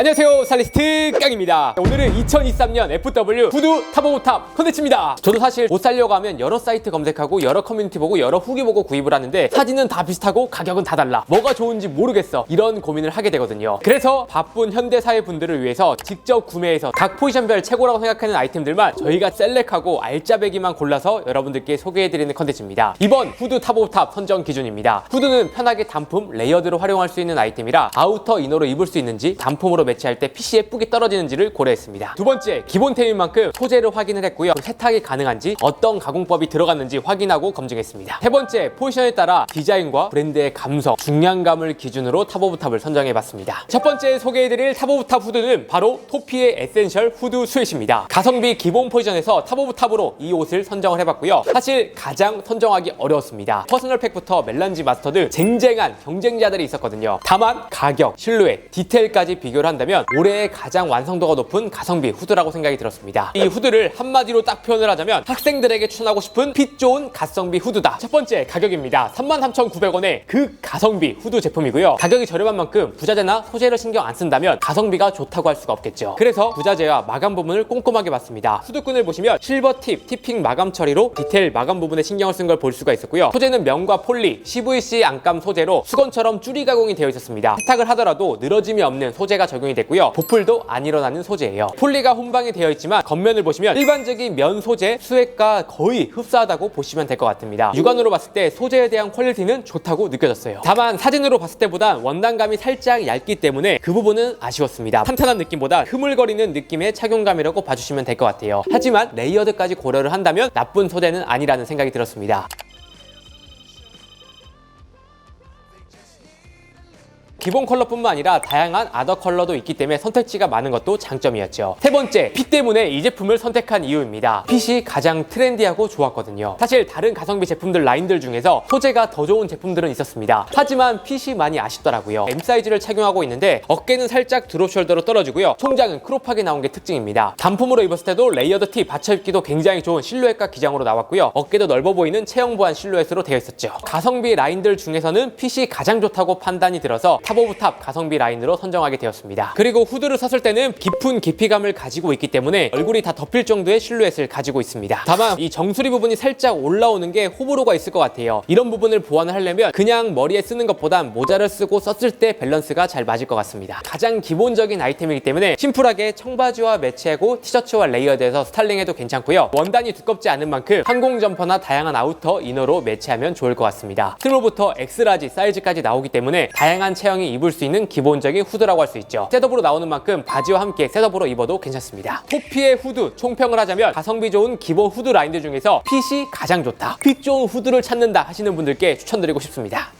안녕하세요 스타일리스트 깡입니다. 오늘은 2023년 FW 구두 탑오브탑 컨텐츠입니다. 저도 사실 옷 살려고 하면 여러 사이트 검색하고 여러 커뮤니티 보고 여러 후기 보고 구입을 하는데 사진은 다 비슷하고 가격은 다 달라. 뭐가 좋은지 모르겠어. 이런 고민을 하게 되거든요. 그래서 바쁜 현대사회 분들을 위해서 직접 구매해서 각 포지션별 최고라고 생각하는 아이템들만 저희가 셀렉하고 알짜배기만 골라서 여러분들께 소개해드리는 컨텐츠입니다. 이번 후드 탑오브탑 선정 기준입니다. 후드는 편하게 단품 레이어드로 활용할 수 있는 아이템이라 아우터 이너로 입을 수 있는지 단품으로 매치할 때 핏이 예쁘게 떨어지는지를 고려했습니다. 두 번째, 기본템인 만큼 소재를 확인을 했고요. 세탁이 가능한지 어떤 가공법이 들어갔는지 확인하고 검증했습니다. 세 번째, 포지션에 따라 디자인과 브랜드의 감성, 중량감을 기준으로 탑오브탑을 선정해봤습니다. 첫 번째 소개해드릴 탑오브탑 후드는 바로 토피의 에센셜 후드 스웨트입니다. 가성비 기본 포지션에서 탑오브탑으로 이 옷을 선정을 해봤고요. 사실 가장 선정하기 어려웠습니다. 퍼스널 팩부터 멜란지 마스터드 쟁쟁한 경쟁자들이 있었거든요. 다만 가격, 실루엣, 디테일까지 비교를 한다면 올해의 가장 완성도가 높은 가성비 후드라고 생각이 들었습니다. 이 후드를 한마디로 딱 표현을 하자면 학생들에게 추천하고 싶은 핏 좋은 가성비 후드다. 첫 번째 가격입니다. 33,900원의 그 가성비 후드 제품이고요. 가격이 저렴한 만큼 부자재나 소재를 신경 안 쓴다면 가성비가 좋다고 할 수가 없겠죠. 그래서 부자재와 마감 부분을 꼼꼼하게 봤습니다. 후드끈을 보시면 실버 팁, 티핑 마감 처리로 디테일 마감 부분에 신경을 쓴 걸 볼 수가 있었고요. 소재는 면과 폴리, CVC 안감 소재로 수건처럼 쭈리 가공이 되어 있었습니다. 세탁을 하더라도 늘어짐이 없는 소재가 적용 이 됐고요. 보풀도 안 일어나는 소재예요. 폴리가 혼방이 되어 있지만 겉면을 보시면 일반적인 면 소재 수액과 거의 흡사하다고 보시면 될 것 같습니다. 육안으로 봤을 때 소재에 대한 퀄리티는 좋다고 느껴졌어요. 다만 사진으로 봤을 때보다 원단감이 살짝 얇기 때문에 그 부분은 아쉬웠습니다. 탄탄한 느낌보다 흐물거리는 느낌의 착용감이라고 봐주시면 될 것 같아요. 하지만 레이어드까지 고려를 한다면 나쁜 소재는 아니라는 생각이 들었습니다. 기본 컬러뿐만 아니라 다양한 아더 컬러도 있기 때문에 선택지가 많은 것도 장점이었죠. 세 번째, 핏 때문에 이 제품을 선택한 이유입니다. 핏이 가장 트렌디하고 좋았거든요. 사실 다른 가성비 제품들 라인들 중에서 소재가 더 좋은 제품들은 있었습니다. 하지만 핏이 많이 아쉽더라고요. M 사이즈를 착용하고 있는데 어깨는 살짝 드롭 숄더로 떨어지고요. 총장은 크롭하게 나온 게 특징입니다. 단품으로 입었을 때도 레이어드 티 받쳐 입기도 굉장히 좋은 실루엣과 기장으로 나왔고요. 어깨도 넓어 보이는 체형 보완 실루엣으로 되어 있었죠. 가성비 라인들 중에서는 핏이 가장 좋다고 판단이 들어서 탑 오브 탑 가성비 라인으로 선정하게 되었습니다. 그리고 후드를 섰을 때는 깊은 깊이감을 가지고 있기 때문에 얼굴이 다 덮일 정도의 실루엣을 가지고 있습니다. 다만 이 정수리 부분이 살짝 올라오는 게 호불호가 있을 것 같아요. 이런 부분을 보완을 하려면 그냥 머리에 쓰는 것보단 모자를 쓰고 썼을 때 밸런스가 잘 맞을 것 같습니다. 가장 기본적인 아이템이기 때문에 심플하게 청바지와 매치하고 티셔츠와 레이어드해서 스타일링해도 괜찮고요. 원단이 두껍지 않은 만큼 항공 점퍼나 다양한 아우터, 이너로 매치하면 좋을 것 같습니다. 스몰부터 엑스라지 사이즈까지 나오기 때문에 다양한 체형 이 입을 수 있는 기본적인 후드라고 할 수 있죠. 셋업으로 나오는 만큼 바지와 함께 셋업으로 입어도 괜찮습니다. 토피의 후드 총평을 하자면 가성비 좋은 기본 후드 라인들 중에서 핏이 가장 좋다. 핏 좋은 후드를 찾는다 하시는 분들께 추천드리고 싶습니다.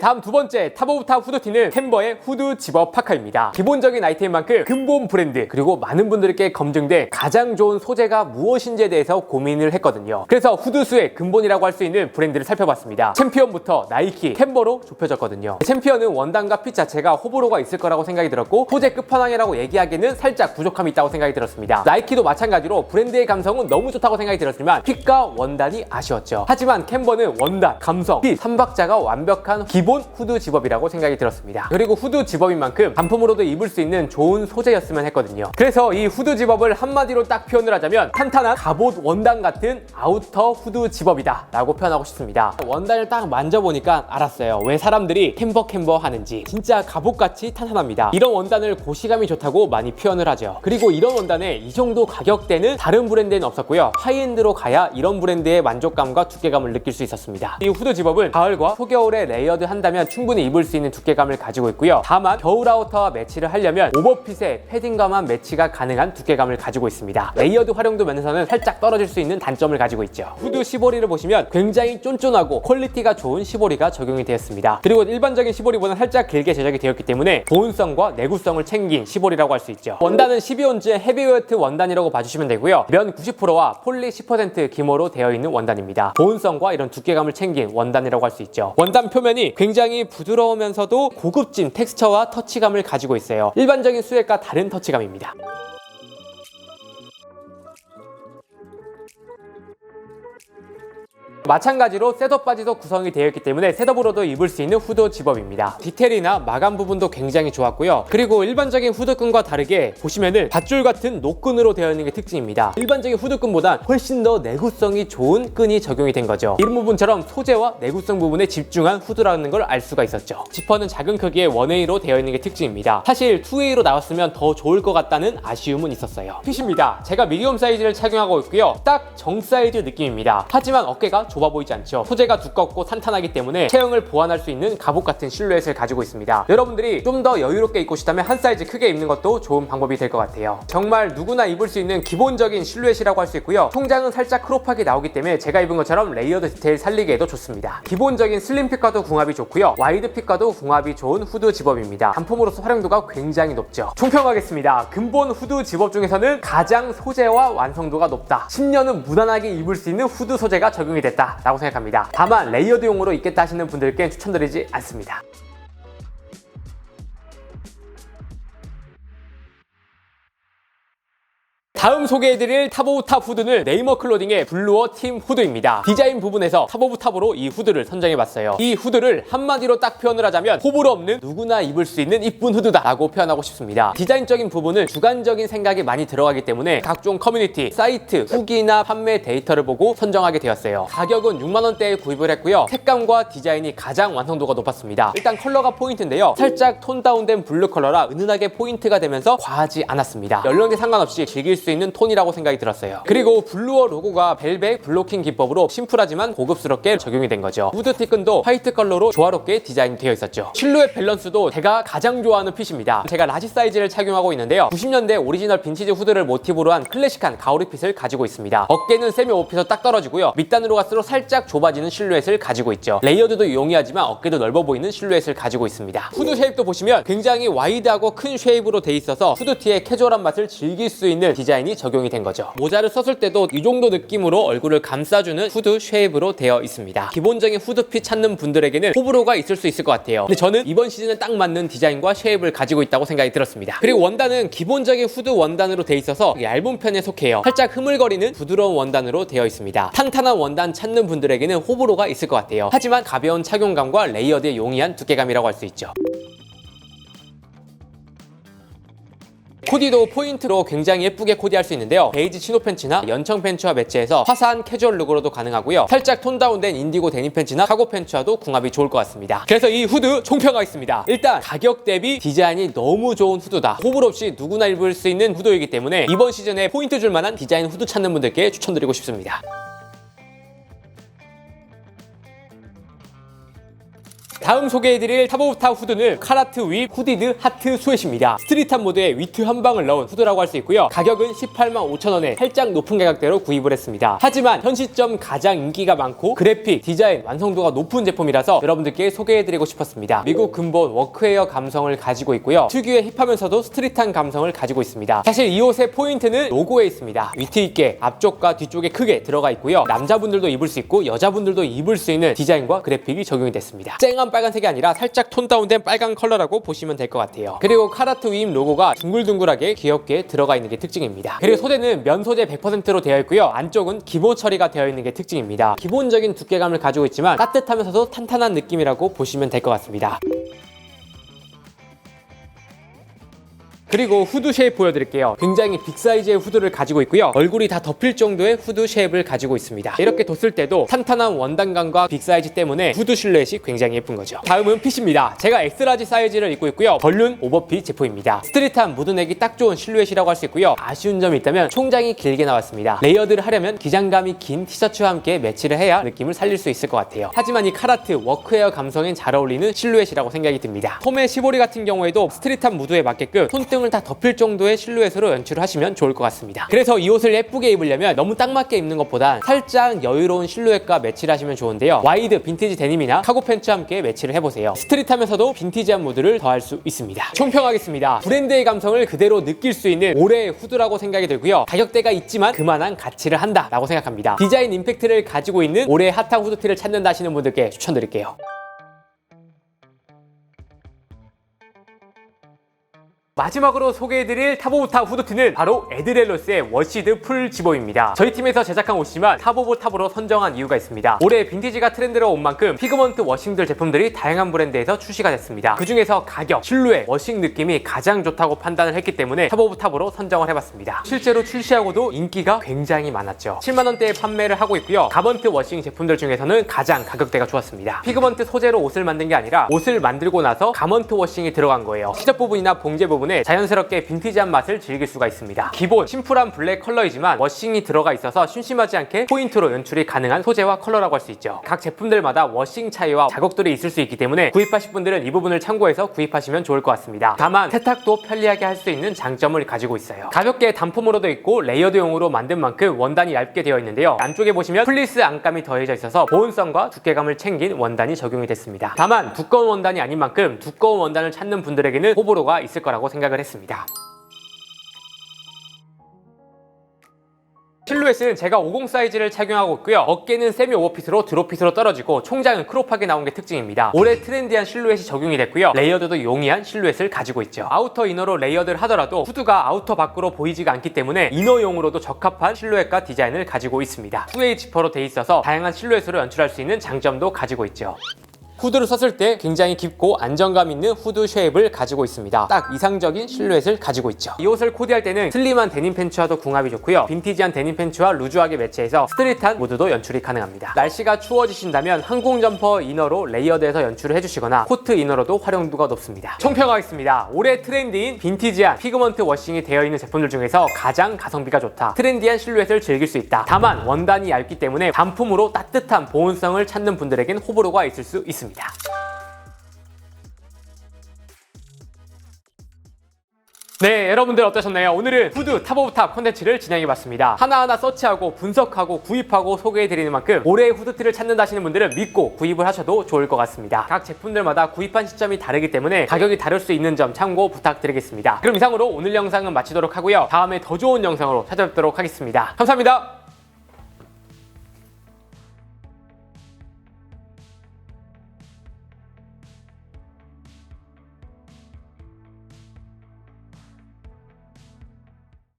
다음 두 번째 탑 오브 탑 후드티는 템버의 후드 집업 파카입니다. 기본적인 아이템인 만큼 근본 브랜드 그리고 많은 분들께 검증된 가장 좋은 소재가 무엇인지에 대해서 고민을 했거든요. 그래서 후드수의 근본이라고 할 수 있는 브랜드를 살펴봤습니다. 챔피언부터 나이키, 템버로 좁혀졌거든요. 챔피언은 원단과 핏 자체가 호불호가 있을 거라고 생각이 들었고 소재 끝판왕이라고 얘기하기에는 살짝 부족함이 있다고 생각이 들었습니다. 나이키도 마찬가지로 브랜드의 감성은 너무 좋다고 생각이 들었지만 핏과 원단이 아쉬웠죠. 하지만 캔버는 원단, 감성, 핏, 삼박자가 완벽한 기본 후드 집업이라고 생각이 들었습니다. 그리고 후드 집업인 만큼 단품으로도 입을 수 있는 좋은 소재였으면 했거든요. 그래서 이 후드 집업을 한마디로 딱 표현을 하자면 탄탄한 갑옷 원단 같은 아우터 후드 집업이다 라고 표현하고 싶습니다. 원단을 딱 만져보니까 알았어요. 왜 사람들이 캠버 캠버 하는지 진짜 갑옷같이 탄탄합니다. 이런 원단을 고시감이 좋다고 많이 표현을 하죠. 그리고 이런 원단에 이 정도 가격대는 다른 브랜드에는 없었고요. 하이엔드로 가야 이런 브랜드의 만족감과 두께감을 느낄 수 있었습니다. 이 후드 집업은 가을과 소겨울에 레이어드 한 다면 충분히 입을 수 있는 두께감을 가지고 있고요. 다만 겨울 아우터와 매치를 하려면 오버핏에 패딩과만 매치가 가능한 두께감을 가지고 있습니다. 레이어드 활용도 면에서는 살짝 떨어질 수 있는 단점을 가지고 있죠. 후드 시보리를 보시면 굉장히 쫀쫀하고 퀄리티가 좋은 시보리가 적용이 되었습니다. 그리고 일반적인 시보리보다는 살짝 길게 제작이 되었기 때문에 보온성과 내구성을 챙긴 시보리라고 할 수 있죠. 원단은 12온즈의 헤비웨이트 원단이라고 봐주시면 되고요. 면 90%와 폴리 10% 기모로 되어 있는 원단입니다. 보온성과 이런 두께감을 챙긴 원단이라고 할 수 있죠. 원단 표면이 굉장히 부드러우면서도 고급진 텍스처와 터치감을 가지고 있어요. 일반적인 수액과 다른 터치감입니다. 마찬가지로 셋업 바지도 구성이 되어 있기 때문에 셋업으로도 입을 수 있는 후드 집업입니다. 디테일이나 마감 부분도 굉장히 좋았고요. 그리고 일반적인 후드끈과 다르게 보시면은 밧줄 같은 노끈으로 되어 있는 게 특징입니다. 일반적인 후드끈보다 훨씬 더 내구성이 좋은 끈이 적용이 된 거죠. 이런 부분처럼 소재와 내구성 부분에 집중한 후드라는 걸 알 수가 있었죠. 지퍼는 작은 크기의 원웨이로 되어 있는 게 특징입니다. 사실 투웨이로 나왔으면 더 좋을 것 같다는 아쉬움은 있었어요. 핏입니다. 제가 미디엄 사이즈를 착용하고 있고요. 딱 정 사이즈 느낌입니다. 하지만 어깨가 좁아 보이지 않죠. 소재가 두껍고 탄탄하기 때문에 체형을 보완할 수 있는 갑옷 같은 실루엣을 가지고 있습니다. 여러분들이 좀 더 여유롭게 입고 싶다면 한 사이즈 크게 입는 것도 좋은 방법이 될 것 같아요. 정말 누구나 입을 수 있는 기본적인 실루엣이라고 할 수 있고요. 통장은 살짝 크롭하게 나오기 때문에 제가 입은 것처럼 레이어드 디테일 살리기에도 좋습니다. 기본적인 슬림 핏과도 궁합이 좋고요. 와이드 핏과도 궁합이 좋은 후드 집업입니다. 단품으로서 활용도가 굉장히 높죠. 총평하겠습니다. 근본 후드 집업 중에서는 가장 소재와 완성도가 높다. 10년은 무난하게 입을 수 있는 후드 소재가 적용이 됐 다라고 생각합니다. 다만 레이어드용으로 입겠다 하시는 분들께 추천드리지 않습니다. 다음 소개해드릴 탑 오브 탑 후드는 네이머 클로딩의 블루어 팀 후드입니다. 디자인 부분에서 탑 오브 탑으로 이 후드를 선정해봤어요. 이 후드를 한마디로 딱 표현을 하자면 호불호 없는 누구나 입을 수 있는 이쁜 후드다 라고 표현하고 싶습니다. 디자인적인 부분은 주관적인 생각이 많이 들어가기 때문에 각종 커뮤니티, 사이트, 후기나 판매 데이터를 보고 선정하게 되었어요. 가격은 6만원대에 구입을 했고요. 색감과 디자인이 가장 완성도가 높았습니다. 일단 컬러가 포인트인데요. 살짝 톤 다운된 블루 컬러라 은은하게 포인트가 되면서 과하지 않았습니다. 연령대 상관없이 즐길 수 있는 톤이라고 생각이 들었어요. 그리고 블루어 로고가 벨벳 블로킹 기법으로 심플하지만 고급스럽게 적용이 된 거죠. 후드티 끈도 화이트 컬러로 조화롭게 디자인되어 있었죠. 실루엣 밸런스도 제가 가장 좋아하는 핏입니다. 제가 라지 사이즈를 착용하고 있는데요. 90년대 오리지널 빈티지 후드를 모티브로 한 클래식한 가오리 핏을 가지고 있습니다. 어깨는 세미 오피서 딱 떨어지고요. 밑단으로 갈수록 살짝 좁아지는 실루엣을 가지고 있죠. 레이어드도 용이하지만 어깨도 넓어 보이는 실루엣을 가지고 있습니다. 후드 쉐입도 보시면 굉장히 와이드하고 큰 쉐입으로 돼 있어서 후드티의 캐주얼한 맛을 즐길 수 있는 디자인 이 적용이 된 거죠. 모자를 썼을 때도 이 정도 느낌으로 얼굴을 감싸주는 후드 쉐입으로 되어 있습니다. 기본적인 후드핏 찾는 분들에게는 호불호가 있을 수 있을 것 같아요. 근데 저는 이번 시즌에 딱 맞는 디자인과 쉐입을 가지고 있다고 생각이 들었습니다. 그리고 원단은 기본적인 후드 원단으로 돼 있어서 얇은 편에 속해요. 살짝 흐물거리는 부드러운 원단으로 되어 있습니다. 탄탄한 원단 찾는 분들에게는 호불호가 있을 것 같아요. 하지만 가벼운 착용감과 레이어드에 용이한 두께감이라고 할 수 있죠. 코디도 포인트로 굉장히 예쁘게 코디할 수 있는데요. 베이지 치노 팬츠나 연청 팬츠와 매치해서 화사한 캐주얼 룩으로도 가능하고요. 살짝 톤 다운된 인디고 데님 팬츠나 카고 팬츠와도 궁합이 좋을 것 같습니다. 그래서 이 후드 총평하겠습니다. 일단 가격 대비 디자인이 너무 좋은 후드다. 호불 없이 누구나 입을 수 있는 후드이기 때문에 이번 시즌에 포인트 줄 만한 디자인 후드 찾는 분들께 추천드리고 싶습니다. 다음 소개해드릴 탑 후드는 카라트 위 후디드 하트 스웨트입니다. 스트릿한 모드에 위트 한 방을 넣은 후드라고 할 수 있고요. 가격은 18만 5천 원에 살짝 높은 가격대로 구입을 했습니다. 하지만 현 시점 가장 인기가 많고 그래픽, 디자인, 완성도가 높은 제품이라서 여러분들께 소개해드리고 싶었습니다. 미국 근본 워크웨어 감성을 가지고 있고요. 특유의 힙하면서도 스트릿한 감성을 가지고 있습니다. 사실 이 옷의 포인트는 로고에 있습니다. 위트 있게 앞쪽과 뒤쪽에 크게 들어가 있고요. 남자분들도 입을 수 있고 여자분들도 입을 수 있는 디자인과 그래픽이 적용이 됐습니다. 쨍한 빨 간색이 아니라 살짝 톤 다운된 빨간 컬러라고 보시면 될 것 같아요. 그리고 카라트 위임 로고가 둥글둥글하게 귀엽게 들어가 있는 게 특징입니다. 그리고 소재는 면 소재 100%로 되어 있고요. 안쪽은 기본 처리가 되어 있는 게 특징입니다. 기본적인 두께감을 가지고 있지만 따뜻하면서도 탄탄한 느낌이라고 보시면 될 것 같습니다. 그리고 후드 쉐입 보여드릴게요. 굉장히 빅 사이즈의 후드를 가지고 있고요. 얼굴이 다 덮일 정도의 후드 쉐입을 가지고 있습니다. 이렇게 뒀을 때도 탄탄한 원단감과 빅 사이즈 때문에 후드 실루엣이 굉장히 예쁜 거죠. 다음은 핏입니다. 제가 엑스라지 사이즈를 입고 있고요. 벌룬 오버핏 제품입니다. 스트릿한 무드내기 딱 좋은 실루엣이라고 할 수 있고요. 아쉬운 점이 있다면 총장이 길게 나왔습니다. 레이어드를 하려면 기장감이 긴 티셔츠와 함께 매치를 해야 느낌을 살릴 수 있을 것 같아요. 하지만 이 카라트 워크웨어 감성엔 잘 어울리는 실루엣이라고 생각이 듭니다. 홈의 시보리 같은 경우에도 스트릿한 무드에 맞게끔 손등 등을 다 덮일 정도의 실루엣으로 연출을 하시면 좋을 것 같습니다. 그래서 이 옷을 예쁘게 입으려면 너무 딱 맞게 입는 것보다 살짝 여유로운 실루엣과 매치를 하시면 좋은데요. 와이드 빈티지 데님이나 카고 팬츠와 함께 매치를 해보세요. 스트릿하면서도 빈티지한 무드를 더할 수 있습니다. 총평하겠습니다. 브랜드의 감성을 그대로 느낄 수 있는 올해의 후드라고 생각이 들고요. 가격대가 있지만 그만한 가치를 한다라고 생각합니다. 디자인 임팩트를 가지고 있는 올해의 핫한 후드티를 찾는다 하시는 분들께 추천드릴게요. 마지막으로 소개해드릴 탑오브탑 후드티는 바로 에드렐로스의 워시드 풀 지보입니다. 저희 팀에서 제작한 옷이지만 탑오브탑으로 선정한 이유가 있습니다. 올해 빈티지가 트렌드로 온 만큼 피그먼트 워싱들 제품들이 다양한 브랜드에서 출시가 됐습니다. 그 중에서 가격, 실루엣, 워싱 느낌이 가장 좋다고 판단을 했기 때문에 탑오브탑으로 선정을 해봤습니다. 실제로 출시하고도 인기가 굉장히 많았죠. 7만원대에 판매를 하고 있고요. 가먼트 워싱 제품들 중에서는 가장 가격대가 좋았습니다. 피그먼트 소재로 옷을 만든 게 아니라 옷을 만들고 나서 가먼트 워싱이 들어간 거예요. 시접 부분이나 봉제 부분 에 자연스럽게 빈티지한 맛을 즐길 수가 있습니다. 기본 심플한 블랙 컬러이지만 워싱이 들어가 있어서 심심하지 않게 포인트로 연출이 가능한 소재와 컬러라고 할 수 있죠. 각 제품들마다 워싱 차이와 자국들이 있을 수 있기 때문에 구입하실 분들은 이 부분을 참고해서 구입하시면 좋을 것 같습니다. 다만 세탁도 편리하게 할 수 있는 장점을 가지고 있어요. 가볍게 단품으로도 있고 레이어드용으로 만든 만큼 원단이 얇게 되어 있는데요. 안쪽에 보시면 플리스 안감이 더해져 있어서 보온성과 두께감을 챙긴 원단이 적용이 됐습니다. 다만 두꺼운 원단이 아닌 만큼 두꺼운 원단을 찾는 분들에게는 호불호가 있을 거라고 생각 을 했습니다. 실루엣은 제가 50 사이즈를 착용하고 있고요. 어깨는 세미 오버핏으로 드롭핏으로 떨어지고 총장은 크롭하게 나온 게 특징입니다. 올해 트렌디한 실루엣이 적용이 됐고요. 레이어드도 용이한 실루엣을 가지고 있죠. 아우터 이너로 레이어드를 하더라도 후드가 아우터 밖으로 보이지가 않기 때문에 이너용으로도 적합한 실루엣과 디자인을 가지고 있습니다. 투웨이 지퍼로 돼 있어서 다양한 실루엣으로 연출할 수 있는 장점도 가지고 있죠. 후드를 썼을 때 굉장히 깊고 안정감 있는 후드 쉐입을 가지고 있습니다. 딱 이상적인 실루엣을 가지고 있죠. 이 옷을 코디할 때는 슬림한 데님 팬츠와도 궁합이 좋고요. 빈티지한 데님 팬츠와 루즈하게 매치해서 스트릿한 무드도 연출이 가능합니다. 날씨가 추워지신다면 항공 점퍼 이너로 레이어드해서 연출을 해주시거나 코트 이너로도 활용도가 높습니다. 총평하겠습니다. 올해 트렌디인 빈티지한 피그먼트 워싱이 되어 있는 제품들 중에서 가장 가성비가 좋다. 트렌디한 실루엣을 즐길 수 있다. 다만 원단이 얇기 때문에 단품으로 따뜻한 보온성을 찾는 분들에겐 호불호가 있을 수 있습니다. 네, 여러분들 어떠셨나요? 오늘은 후드 탑 오브 탑 콘텐츠를 진행해봤습니다. 하나하나 서치하고 분석하고 구입하고 소개해드리는 만큼 올해의 후드티를 찾는다 하시는 분들은 믿고 구입을 하셔도 좋을 것 같습니다. 각 제품들마다 구입한 시점이 다르기 때문에 가격이 다를 수 있는 점 참고 부탁드리겠습니다. 그럼 이상으로 오늘 영상은 마치도록 하고요. 다음에 더 좋은 영상으로 찾아뵙도록 하겠습니다. 감사합니다.